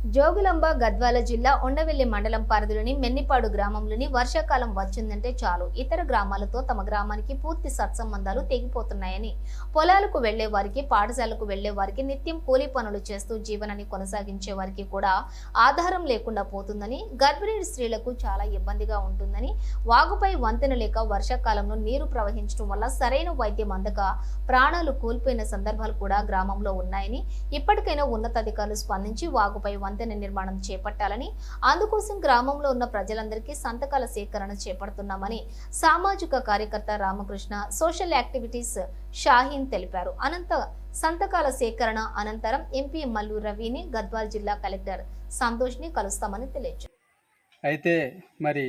జోగులాంబ గద్వాల జిల్లా ఉండవెల్లి మండలం పరిధిలోని మెన్నిపాడు గ్రామంలోని వర్షాకాలం వచ్చిందంటే చాలు. ఇతర గ్రామాలతో తమ గ్రామానికి పూర్తి సత్సంబంధాలు తెగిపోతున్నాయని పొలాలకు వెళ్ళే వారికి పాఠశాలకు వెళ్ళే వారికి నిత్యం కూలీ పనులు చేస్తూ జీవనాన్ని కొనసాగించే వారికి కూడా ఆధారం లేకుండా పోతుందని గర్భిణీ స్త్రీలకు చాలా ఇబ్బందిగా ఉంటుందని వాగుపై వంతెన లేక వర్షాకాలంలో నీరు ప్రవహించడం వల్ల సరైన వైద్యం అందక ప్రాణాలు కోల్పోయిన సందర్భాలు కూడా గ్రామంలో ఉన్నాయని ఇప్పటికైనా ఉన్నతాధికారులు స్పందించి వాగుపై వంతెన నిర్మాణం చేపట్టాలని అందుకోసం గ్రామంలో ఉన్న ప్రజలందరికీ సంతకాల సేకరణ చేపడుతున్నామని సామాజిక కార్యకర్త రామకృష్ణ సోషల్ యాక్టివిటీస్ షాహీన్ తెలిపారు. అనంత సంతకాల సేకరణ అనంతరం ఎంపీ మల్లు రవిని గద్వాల్ జిల్లా కలెక్టర్ సంతోష్ని కలుస్తామని తెలియజేశారు. అయితే మరి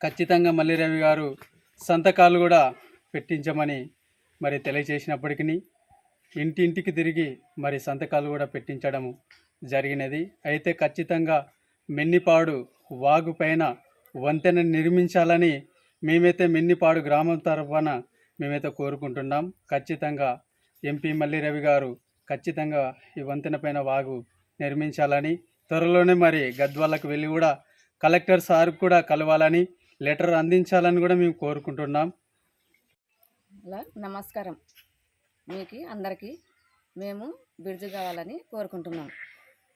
ఖచ్చితంగా మల్లిరవి గారు సంతకాలు కూడా పెట్టించమని మరి తెలియజేసినప్పటికీ ఇంటింటికి తిరిగి మరి సంతకాలు కూడా పెట్టించడం జరిగినది. అయితే ఖచ్చితంగా మెన్నిపాడు వాగు పైన వంతెన నిర్మించాలని మేమైతే మెన్నిపాడు గ్రామం తరఫున మేమైతే కోరుకుంటున్నాం. ఖచ్చితంగా ఎంపీ మల్లిరవి గారు ఖచ్చితంగా ఈ వంతెన పైన వాగు నిర్మించాలని త్వరలోనే మరి గద్వాలకు వెళ్ళి కూడా కలెక్టర్ సార్ కూడా కలవాలని లెటర్ అందించాలని కూడా మేము కోరుకుంటున్నాం. నమస్కారం. మీకు అందరికీ మేము బిరుదు కావాలని కోరుకుంటున్నాం.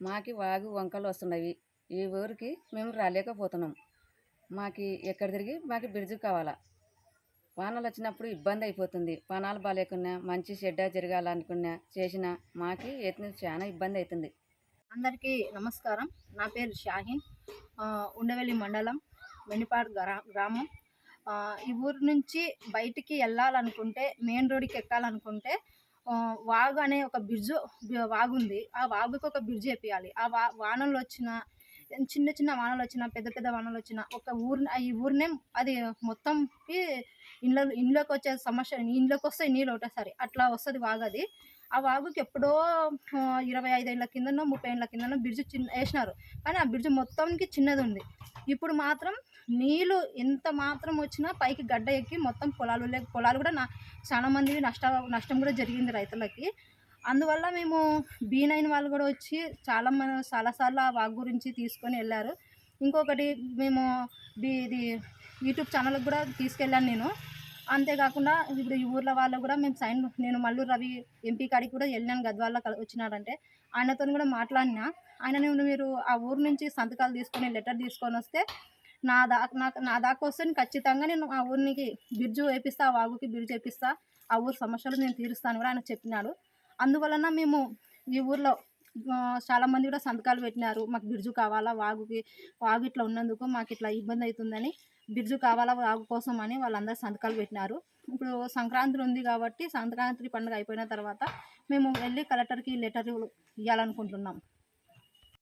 మాకి వాగు వంకలు వస్తున్నవి. ఈ ఊరికి మేము రాలేకపోతున్నాం. మాకి ఎక్కడ తిరిగి మాకు బిరుజు కావాలా? వానలు వచ్చినప్పుడు ఇబ్బంది అయిపోతుంది. పనాలు బాగాలేకున్నా మంచి చెడ్డ జరగాలనుకున్నా చేసినా మాకి ఎత్తున చాలా ఇబ్బంది అవుతుంది అందరికీ నమస్కారం. నా పేరు షాహీన్. ఉండవెల్లి మండలం వెనిపాడు గ్రా గ్రామం. ఈ ఊరు నుంచి బయటికి వెళ్ళాలనుకుంటే మెయిన్ రోడ్కి ఎక్కాలనుకుంటే వాగు అనే ఒక బ్రిడ్జు బి- వాగు ఉంది ఆ వాగుకి ఒక బ్రిడ్జ్ వేపియాలి. ఆ వా వానలు వచ్చిన చిన్న చిన్న వానలు వచ్చినా పెద్ద పెద్ద వానలు వచ్చిన ఒక ఊరు ఈ ఊరినే అది మొత్తంకి ఇండ్ల ఇండ్లోకి వచ్చే సమస్య ఇంట్లోకి వస్తే నీళ్ళు ఒకటేసారి. అట్లా వస్తుంది వాగు అది. ఆ వాగుకి ఎప్పుడో ఇరవై ఇరవై ఐదేళ్ళ కిందనో ముప్పై ఏళ్ళ కిందనో బ్రిడ్జ్ చిన్న వేసినారు. కానీ ఆ బ్రిడ్జ్ మొత్తానికి చిన్నది ఉంది. ఇప్పుడు మాత్రం నీళ్ళు ఎంత మాత్రం వచ్చినా పైకి గడ్డ ఎక్కి మొత్తం పొలాలు లేక పొలాలు కూడా నా చాలా మంది నష్ట నష్టం కూడా జరిగింది రైతులకి. అందువల్ల మేము బీ నైన్ వాళ్ళు కూడా వచ్చి చాలా మన చాలాసార్లు ఆ వాగ్ గురించి తీసుకొని వెళ్ళారు. ఇంకొకటి మేము బీ ఇది యూట్యూబ్ ఛానల్కి కూడా తీసుకెళ్ళాను నేను. అంతేకాకుండా ఇప్పుడు ఈ ఊర్లో వాళ్ళు కూడా మేము సైన్ నేను మల్లు రవి ఎంపీ కాడికి కూడా వెళ్ళాను. గద్వాల్లో వచ్చినారంటే ఆయనతో కూడా మాట్లాడినా. ఆయన నేను మీరు ఆ ఊరు నుంచి సంతకాలు తీసుకొని లెటర్ తీసుకొని వస్తే నా దా నాకు నా దాకా వస్తే నేను ఖచ్చితంగా నేను ఆ ఊరికి బిర్జు వేపిస్తా ఆ వాగుకి బిర్జు వేపిస్తా. ఆ ఊరు సమస్యలు నేను తీరుస్తాను కూడా ఆయన చెప్పినాడు. అందువలన మేము ఈ ఊర్లో చాలామంది కూడా సంతకాలు పెట్టినారు. మాకు బిర్జు కావాలా వాగుకి వాగు ఇట్లా ఉన్నందుకు మాకు ఇట్లా ఇబ్బంది అవుతుందని బిర్జు కావాలా వాగు కోసం అని వాళ్ళందరూ సంతకాలు పెట్టినారు. ఇప్పుడు సంక్రాంతి ఉంది కాబట్టి సంక్రాంతి పండుగ అయిపోయిన తర్వాత మేము వెళ్ళి కలెక్టర్కి లెటర్ ఇవ్వాలనుకుంటున్నాం